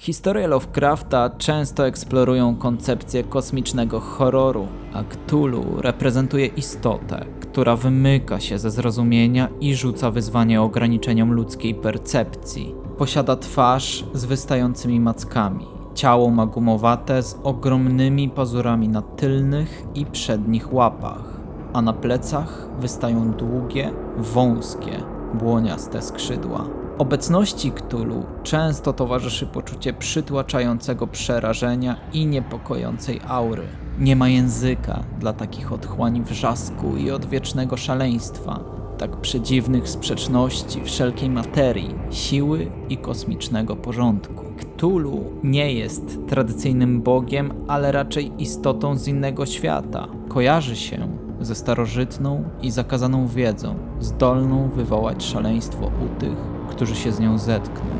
Historie Lovecrafta często eksplorują koncepcję kosmicznego horroru, a Cthulhu reprezentuje istotę, która wymyka się ze zrozumienia i rzuca wyzwanie ograniczeniom ludzkiej percepcji. Posiada twarz z wystającymi mackami, ciało ma gumowate z ogromnymi pazurami na tylnych i przednich łapach, a na plecach wystają długie, wąskie, błoniaste skrzydła. Obecności Cthulhu często towarzyszy poczucie przytłaczającego przerażenia i niepokojącej aury. Nie ma języka dla takich otchłań wrzasku i odwiecznego szaleństwa, tak przedziwnych sprzeczności wszelkiej materii, siły i kosmicznego porządku. Cthulhu nie jest tradycyjnym bogiem, ale raczej istotą z innego świata. Kojarzy się ze starożytną i zakazaną wiedzą, zdolną wywołać szaleństwo u tych, którzy się z nią zetkną.